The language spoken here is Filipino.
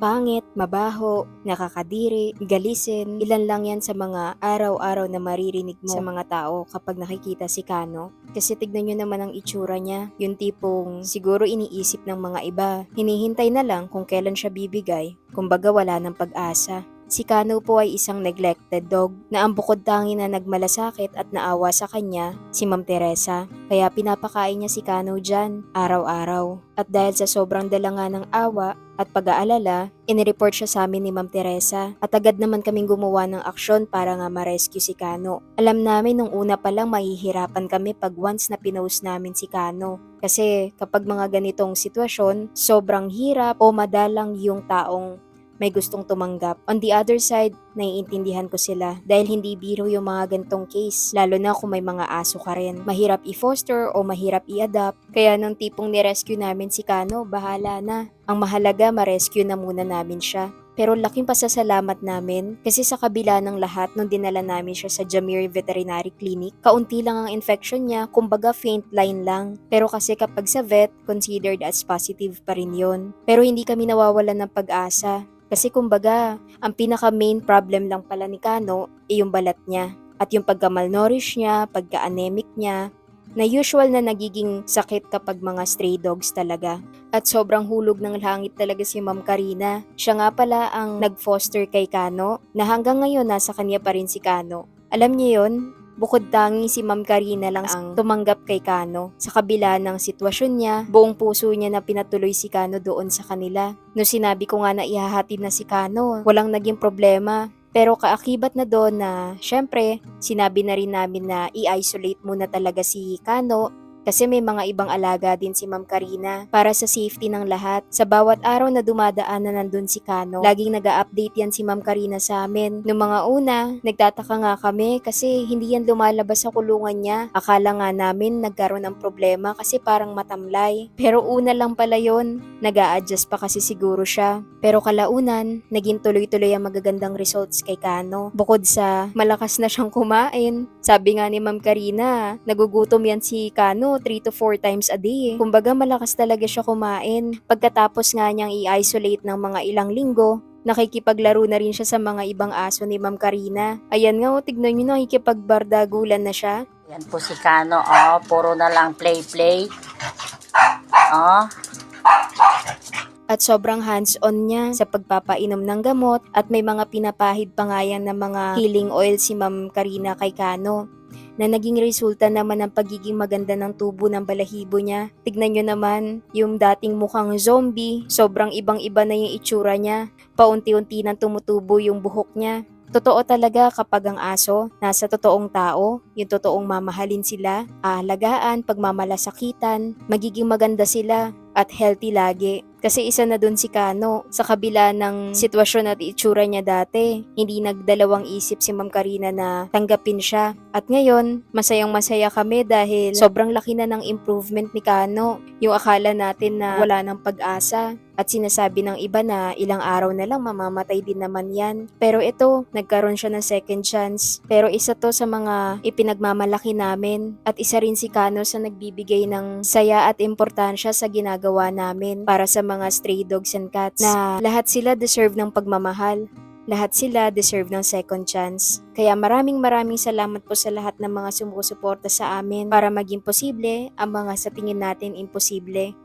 Pangit, mabaho, nakakadiri, galisin, ilan lang yan sa mga araw-araw na maririnig mo sa mga tao kapag nakikita si Kano. Kasi tignan nyo naman ang itsura niya, yung tipong siguro iniisip ng mga iba, hinihintay na lang kung kailan siya bibigay, kumbaga wala ng pag-asa. Si Kano po ay isang neglected dog na ang bukod tangi na nagmalasakit at naawa sa kanya, si Ma'am Teresa. Kaya pinapakain niya si Kano dyan, araw-araw. At dahil sa sobrang dala nga ng awa at pag-aalala, inireport siya sa amin ni Ma'am Teresa at agad naman kaming gumawa ng aksyon para nga ma-rescue si Kano. Alam namin nung una pa lang mahihirapan kami pag once na pinost namin si Kano. Kasi kapag mga ganitong sitwasyon, sobrang hirap o madalang yung taong may gustong tumanggap. On the other side, naiintindihan ko sila dahil hindi biro yung mga gantong case, lalo na kung may mga aso ka rin. Mahirap i-foster o mahirap i-adapt, kaya nung tipong ni-rescue namin si Kano, bahala na. Ang mahalaga, ma-rescue na muna namin siya. Pero laking pasasalamat namin kasi sa kabila ng lahat nung dinala namin siya sa Jamir Veterinary Clinic, kaunti lang ang infection niya, kumbaga faint line lang. Pero kasi kapag sa vet, considered as positive pa rin yun. Pero hindi kami nawawalan ng pag-asa kasi kumbaga, ang pinaka main problem lang pala ni Kano ay yung balat niya. At yung pagka-malnourish niya, pagka-anemic niya, na usual na nagiging sakit kapag mga stray dogs talaga. At sobrang hulog ng langit talaga si Ma'am Karina. Siya nga pala ang nag-foster kay Kano na hanggang ngayon nasa kanya pa rin si Kano. Alam niyo yon? Bukod tangi si Ma'am Karina lang ang tumanggap kay Kano. Sa kabila ng sitwasyon niya, buong puso niya na pinatuloy si Kano doon sa kanila. No sinabi ko nga na ihahatid na si Kano, walang naging problema. Pero kaakibat na doon na, syempre, sinabi na rin namin na i-isolate muna talaga si Kano kasi may mga ibang alaga din si Ma'am Karina para sa safety ng lahat. Sa bawat araw na dumadaan na nandun si Kano, laging nag update yan si Ma'am Karina sa amin. Noong mga una, nagtataka nga kami kasi hindi yan lumalabas sa kulungan niya. Akala nga namin nagkaroon ng problema kasi parang matamlay. Pero una lang pala yon, nag adjust pa kasi siguro siya. Pero kalaunan, naging tuloy-tuloy ang magagandang results kay Kano. Bukod sa malakas na siyang kumain, sabi nga ni Ma'am Karina, nagugutom yan si Kano 3 to 4 times a day. Kumbaga malakas talaga siya kumain. Pagkatapos nga niyang i-isolate ng mga ilang linggo, nakikipaglaro na rin siya sa mga ibang aso ni Ma'am Karina. Ayan nga, oh, tignan niyo nakikipagbardagulan na siya. Yan po si Kano, oh, puro na lang play-play. Oh, At sobrang hands-on niya sa pagpapainom ng gamot at may mga pinapahid pa nga yan ng mga healing oil si Ma'am Karina kay Kano na naging resulta naman ng pagiging maganda ng tubo ng balahibo niya. Tignan nyo naman, yung dating mukhang zombie, sobrang ibang-iba na yung itsura niya. Paunti-unti nang tumutubo yung buhok niya. Totoo talaga kapag ang aso nasa totoong tao, yung totoong mamahalin sila, aalagaan, pagmamalasakitan, magiging maganda sila at healthy lagi. Kasi isa na dun si Kano, sa kabila ng sitwasyon at itsura niya dati, hindi nagdalawang isip si Ma'am Karina na tanggapin siya. At ngayon, masayang masaya kami dahil sobrang laki na ng improvement ni Kano. Yung akala natin na wala ng pag-asa, at sinasabi ng iba na ilang araw na lang mamamatay din naman yan. Pero ito, nagkaroon siya ng second chance. Pero isa to sa mga ipinagmamalaki namin. At isa rin si Kano sa nagbibigay ng saya at importansya sa ginagawa namin para sa mga stray dogs and cats na lahat sila deserve ng pagmamahal. Lahat sila deserve ng second chance. Kaya maraming maraming salamat po sa lahat ng mga sumusuporta sa amin para maging posible ang mga sa tingin natin imposible.